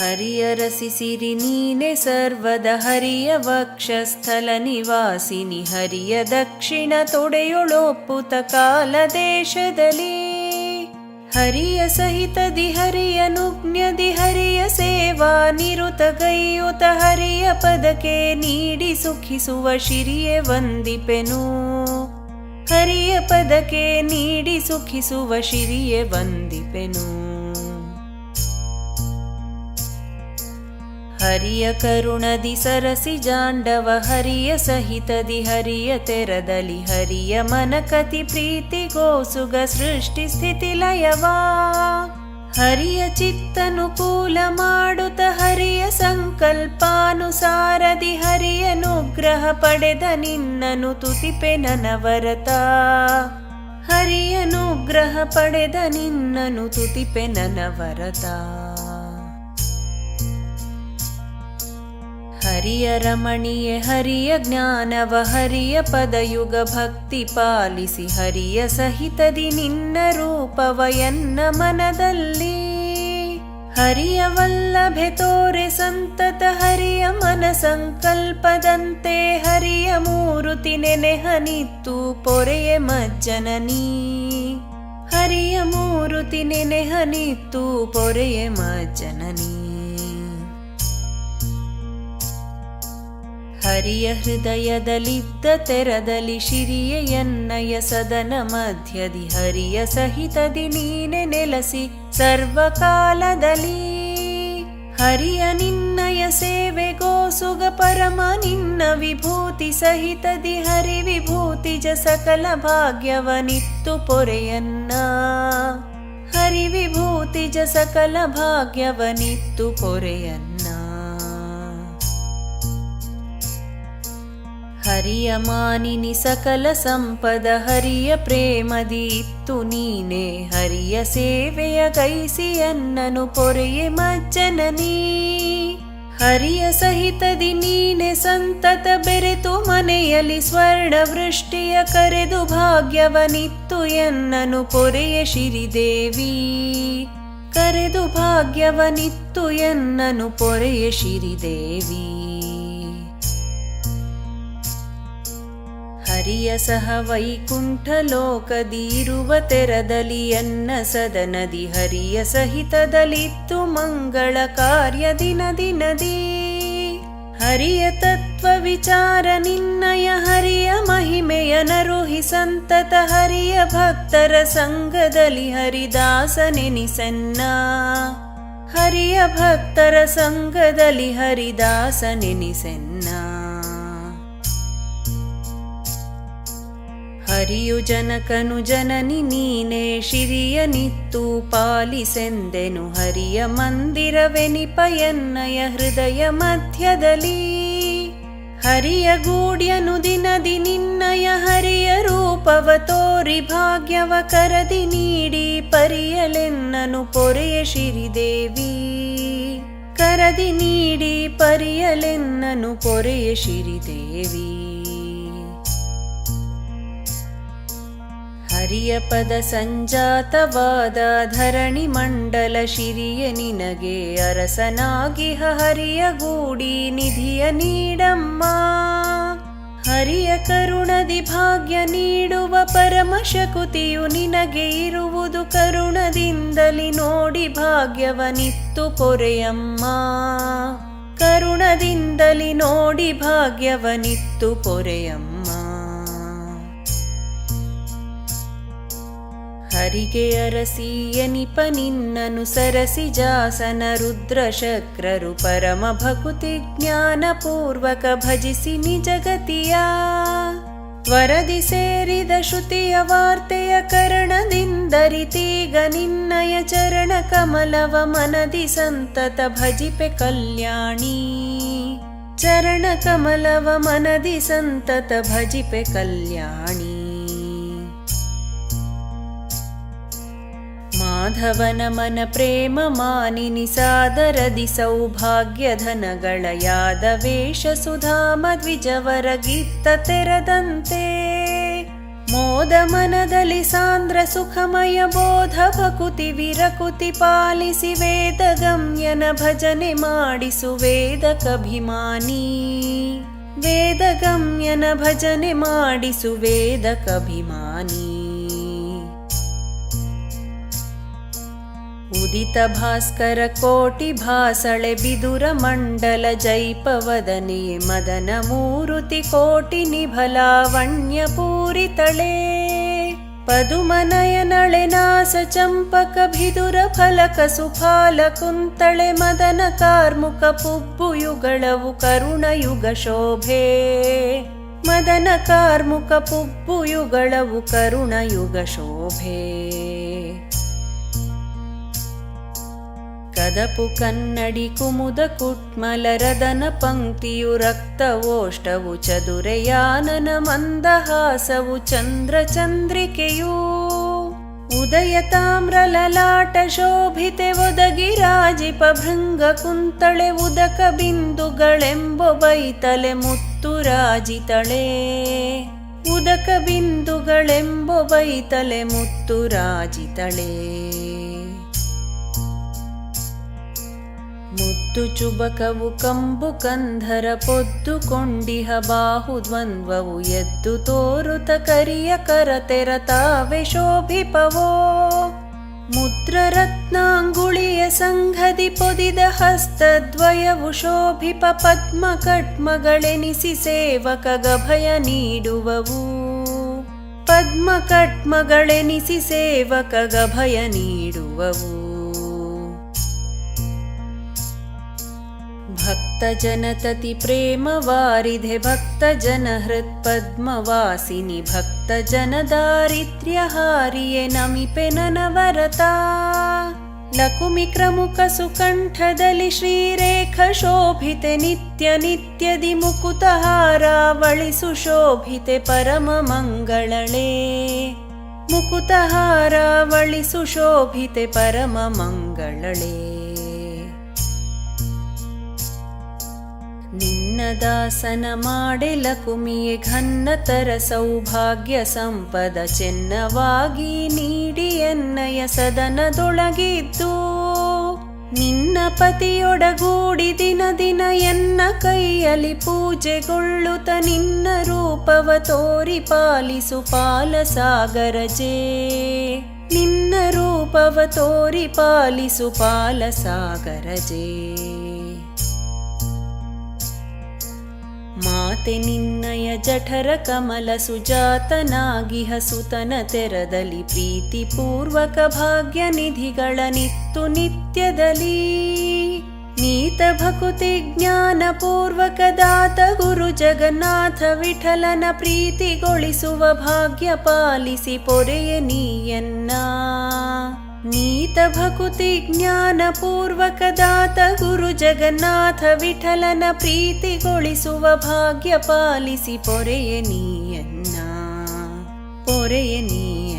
ಹರಿಯ ರಸಿಸಿರಿ ನೀನೆ ಸರ್ವದ ಹರಿಯ ವಕ್ಷಸ್ಥಲ ನಿವಾಸಿನಿ ಹರಿಯ ದಕ್ಷಿಣ ತೊಡೆಯೊಳೊಪ್ಪುತ ಕಾಲ ದೇಶದಲ್ಲಿ. ಹರಿಯ ಸಹಿತದಿ ಹರಿಯ ನುಜ್ಞದಿ ಹರಿಯ ಸೇವಾ ನಿರುತ ಗೈಯುತ ಹರಿಯ ಪದಕೆ ನೀಡಿ ಸುಖಿಸುವ ಶಿರಿಯೆ ವಂದಿಪೆನು. ಹರಿಯ ಪದಕ್ಕೆ ನೀಡಿ ಸುಖಿಸುವ ಶಿರಿಯೆ ವಂದಿಪೆನು. ಹರಿಯ ಕರುಣದಿ ಸರಸಿ ಜಾಂಡವ, ಹರಿಯ ಸಹಿತದಿ ಹರಿಯ ತೆರದಲಿ ಹರಿಯ ಮನಕತಿ ಪ್ರೀತಿಗೋಸುಗ ಸೃಷ್ಟಿ ಸ್ಥಿತಿ ಲಯವಾ. ಹರಿಯ ಚಿತ್ತನುಕೂಲ ಮಾಡುತ್ತ ಹರಿಯ ಸಂಕಲ್ಪಾನುಸಾರದಿ ಹರಿಯನುಗ್ರಹ ಪಡೆದ ನಿನ್ನನು ತುತಿಪೆ ನನವರತ ಹರಿಯನುಗ್ರಹ ಪಡೆದ ನಿನ್ನನು ತುತಿಪೆ ನನವರತ ಹರಿಯ ರಮಣೀಯ, ಹರಿಯ ಜ್ಞಾನವ, ಹರಿಯ ಪದಯುಗ ಭಕ್ತಿ ಪಾಲಿಸಿ, ಹರಿಯ ಸಹಿತದಿ ನಿನ್ನ ರೂಪವಯನ್ನ ಮನದಲ್ಲಿ. ಹರಿಯ ವಲ್ಲಭೆ ತೋರೆ ಸಂತತ, ಹರಿಯ ಮನ ಸಂಕಲ್ಪದಂತೆ, ಹರಿಯ ಮೂರುತಿ ನೆನೆಹನಿತ್ತು ಪೊರೆಯ ಮಜ್ಜನನೀ ಹರಿಯ ಮೂರುತಿ ನೆನೆಹನಿತ್ತು ಪೊರೆಯ ಮಜ್ಜನನೀ ಹರಿಯ ಹೃದಯದಲಿದ್ದ ತೆರದಲ್ಲಿ ಶಿರಿಯೆಯನ್ನಯ ಸದನ ಮಧ್ಯದಿ ಹರಿಯ ಸಹಿತದಿ ನೀನೆ ನೆಲಸಿ ಸರ್ವಕಾಲದಲ್ಲಿ. ಹರಿಯ ನಿನ್ನಯ ಸೇವೆಗೋ ಸುಗ ಪರಮ ನಿನ್ನ ವಿಭೂತಿ ಸಹಿತದಿ ಹರಿ ವಿಭೂತಿ ಜ ಸಕಲ ಭಾಗ್ಯವನಿತ್ತು ಪೊರೆಯನ್ನ. ಹರಿ ವಿಭೂತಿ ಜ ಸಕಲ ಭಾಗ್ಯವನಿತ್ತು ಪೊರೆಯನ್ನ. ಹರಿಯ ಮಾನಿನಿ ಸಕಲ ಸಂಪದ ಹರಿಯ ಪ್ರೇಮದೀತ್ತು ನೀನೆ. ಹರಿಯ ಸೇವೆಯ ಕೈಸಿಯನ್ನನು ಪೊರೆಯೆ ಮಜ್ಜನನೀ. ಹರಿಯ ಸಹಿತದಿ ನೀನೆ ಸಂತತ ಬೆರೆತು ಮನೆಯಲ್ಲಿ ಸ್ವರ್ಣ ವೃಷ್ಟಿಯ ಕರೆದು ಭಾಗ್ಯವನಿತ್ತು ಎನ್ನನು ಪೊರೆಯ ಶಿರಿದೇವಿ ಕರೆದು ಭಾಗ್ಯವನಿತ್ತು ಎನ್ನನು ಪೊರೆಯ ಶಿರಿದೇವಿ ಹರಿಯ ಸಹ ವೈಕುಂಠ ಲೋಕದಿರುವ ತೆರದಲಿಯನ್ನ ಸದನದಿ ಹರಿಯ ಸಹಿತದಲಿತ್ತು ಮಂಗಳ ಕಾರ್ಯ ದಿನ ನದಿ ಹರಿಯ ತತ್ವ ವಿಚಾರ ನಿನ್ನಯ ಹರಿಯ ಮಹಿಮೆಯ ನರುಹಿ ಸಂತತ ಹರಿಯ ಭಕ್ತರ ಸಂಘದಲ್ಲಿ ಹರಿದಾಸನೆನಿಸನ್ನ ಹರಿಯ ಭಕ್ತರ ಸಂಘದಲ್ಲಿ ಹರಿದಾಸನೆನಿಸನ್ನ ಹರಿಯು ಜನಕನು ಜನನಿ ನೀನೇ ಶಿರಿಯ ನಿತ್ತು ಪಾಲಿಸೆಂದೆನು ಹರಿಯ ಮಂದಿರವೆನಿಪಯನ್ನಯ ಹೃದಯ ಮಧ್ಯದಲ್ಲಿ. ಹರಿಯ ಗೂಡ್ಯನು ದಿನದಿ ನಿನ್ನಯ ಹರಿಯ ರೂಪವ ತೋರಿ ಭಾಗ್ಯವ ಕರದಿ ನೀಡಿ ಪರಿಯಲೆನ್ನನು ಪೊರೆಯ ಶಿರಿದೇವಿ. ಕರದಿ ನೀಡಿ ಪರಿಯಲೆನ್ನನು ಪೊರೆಯ ಶಿರಿದೇವಿ. ಹರಿಯ ಪದ ಸಂಜಾತವಾದ ಧರಣಿ ಮಂಡಲ ಶಿರಿಯ ನಿನಗೆ ಅರಸನಾಗಿಹ ಹರಿಯ ಗೂಡಿ ನಿಧಿಯ ನೀಡಮ್ಮ. ಹರಿಯ ಕರುಣದಿ ಭಾಗ್ಯ ನೀಡುವ ಪರಮ ಶಕುತಿಯು ನಿನಗೆ ಇರುವುದು ಕರುಣದಿಂದಲಿ ನೋಡಿ ಭಾಗ್ಯವನಿತ್ತು ಪೊರೆಯಮ್ಮ. ಕರುಣದಿಂದಲಿ ನೋಡಿ ಭಾಗ್ಯವನಿತ್ತು ಪೊರೆಯಮ್ಮ. ಹರಿಗೆ ಅರಸಿಯನಿಪ ನಿನ್ನನು ಸರಸಿ ಜಾಸನ ರುದ್ರ ಶಕ್ರರು ಪರಮ ಭಕುತಿ ಜ್ಞಾನ ಪೂರ್ವಕ ಭಜಿಸಿ ನಿಜಗತಿಯ ತ್ವರದಿ ಸೇರಿದ ಶ್ರುತಿಯ ವಾರ್ತೆಯ ಕರಣದಿಂದರಿತೀಗ ನಿನ್ನಯ ಚರಣ ಕಮಲವ ಮನದಿ ಸಂತತ ಭಜಿಪೆ ಕಲ್ಯಾಣಿ ಚರಣ ಕಮಲವ ಮನದಿ ಸಂತತ ಭಜಿಪೆ ಕಲ್ಯಾಣಿ ಮಾಧವನ ಮನ ಪ್ರೇಮ ಮಾನಿನಿ ಸಾದರದಿ ಸೌಭಾಗ್ಯ ಧನಗಳ ಯಾದ ವೇಷ ಸುಧಾಮ ದ್ವಿಜವರ ಗಿತ್ತ ತೆರದಂತೆ ಮೋದ ಮನದಲ್ಲಿ ಸಾಂದ್ರ ಸುಖಮಯ ಬೋಧ ಭಕುತಿ ವಿರಕುತಿ ಪಾಲಿಸಿ ವೇದ ಗಮ್ಯನ ಭಜನೆ ಮಾಡಿಸು ವೇದಕಭಿಮಾನಿ ವೇದ ಗಮ್ಯನ ಭಜನೆ ಮಾಡಿಸು ವೇದಕಭಿಮಾನಿ ಉದಿತ ಭಾಸ್ಕರ ಕೋಟಿ ಭಾಸಳೆ ಬಿದುರ ಮಂಡಲ ಜೈಪವದನೆ ಮದನ ಮೂರುತಿ ಕೋಟಿ ನಿಭಲಾವಣ್ಯ ಪೂರಿತಳೆ. ಪದುಮನಯನಳೆ ನಾಸ ಚಂಪಕ ಬಿದುರ ಫಲಕ ಸುಫಾಲ ಕುಂತಳೆ ಮದನ ಕಾರ್ಮುಕ ಪುಬ್ಬುಯುಗಳವು ಕರುಣಯುಗ ಶೋಭೆ. ಮದನ ಕಾರ್ಮುಕ ಪುಬ್ಬುಯುಗಳವು ಕರುಣಯುಗ ಶೋಭೆ. ಕದಪು ಕನ್ನಡಿ ಕುಮುದ ಕುಟ್ಮಲರದನ ಪಂಕ್ತಿಯು ರಕ್ತವೋಷ್ಟವು ಚದುರೆಯಾನನ ಮಂದಹಾಸವು ಚಂದ್ರ ಚಂದ್ರಿಕೆಯೂ ಉದಯ ತಾಮ್ರ ಲಲಾಟ ಶೋಭಿತೆ ಒದಗಿ ರಾಜಿಪ ಭೃಂಗ ಕುಂತಳೆ ಉದಕ ಬಿಂದುಗಳೆಂಬ ಬೈತಲೆ ಮುತ್ತು ರಾಜಿತಳೆ ಉದಕ ಬಿಂದುಗಳೆಂಬ ಬೈತಲೆ ಮುತ್ತು ಚುಬಕವು ಕಂಬು ಕಂಧರ ಪೊದ್ದುಕೊಂಡಿಹ ಬಾಹು ದ್ವಂದ್ವವು ಎದ್ದು ತೋರುತ ಕರಿಯ ಕರತೆರ ತಾವೆ ಶೋಭಿಪವೋ. ಮುದ್ರರತ್ನಾಂಗುಳಿಯ ಸಂಘದಿ ಪೊದಿದ ಹಸ್ತದ್ವಯವು ಶೋಭಿಪ ಪದ್ಮ ಕಟ್ಮಗಳೆನಿಸಿ ಸೇವಕ ಗಭಯ ನೀಡುವವು. ಪದ್ಮ ಕಟ್ಮಗಳೆನಿಸಿ ಸೇವಕ ಗಭಯ ನೀಡುವವು. भक्तजनततिप्रेमवारिधे भक्तजनहृत्पद्मवासिनि भक्तजनदारिद्र्यहारिये नमिपे ननवरता। लकुमिक्रमुकसुकण्ठदलि श्रीरेखशोभिते नित्यनित्यदि मुकुतहारावळि सुशोभिते परम मुकुतहारावळि सुशोभिते परममङ्गलणे। ದಾಸನ ಮಾಡೆಲ ಕುಮಿಯೆ ಘನ್ನತರ ಸೌಭಾಗ್ಯ ಸಂಪದ ಚೆನ್ನವಾಗಿ ನೀಡಿ ಎನ್ನಯ ಸದನದೊಳಗಿದ್ದು. ನಿನ್ನ ಪತಿಯೊಡಗೂಡಿ ದಿನ ದಿನ ಎನ್ನ ಕೈಯಲ್ಲಿ ಪೂಜೆಗೊಳ್ಳುತ್ತ ನಿನ್ನ ರೂಪವ ತೋರಿ ಪಾಲಿಸು ಪಾಲಸಾಗರಜೇ ನಿನ್ನ ರೂಪವ ತೋರಿ ಪಾಲಿಸು ಪಾಲಸಾಗರಜೇ ನಿನ್ನಯ ಜಠರ ಕಮಲ ಸುಜಾತನಾಗಿ ಹಸುತನ ತೆರದಲ್ಲಿ ಪ್ರೀತಿ ಪೂರ್ವಕ ಭಾಗ್ಯ ನಿಧಿಗಳ ನಿತ್ತು ನಿತ್ಯದಲ್ಲಿ ನೀತ ಭಕುತಿ ಜ್ಞಾನ ಪೂರ್ವಕ ದಾತ ಗುರು ಜಗನ್ನಾಥ ವಿಠಲನ ಪ್ರೀತಿಗೊಳಿಸುವ ಭಾಗ್ಯ ಪಾಲಿಸಿ ಪೊರೆಯ ನೀಯನ್ನ. ನೀತ ಭಕುತಿ ಜ್ಞಾನ ಪೂರ್ವಕ ದಾತ ಗುರು ಜಗನ್ನಾಥ ವಿಠಲನ ಪ್ರೀತಿಗೊಳಿಸುವ ಭಾಗ್ಯ ಪಾಲಿಸಿ, ಪೊರೆಯ ನೀಯನ್ನ, ಪೊರೆಯ ನೀ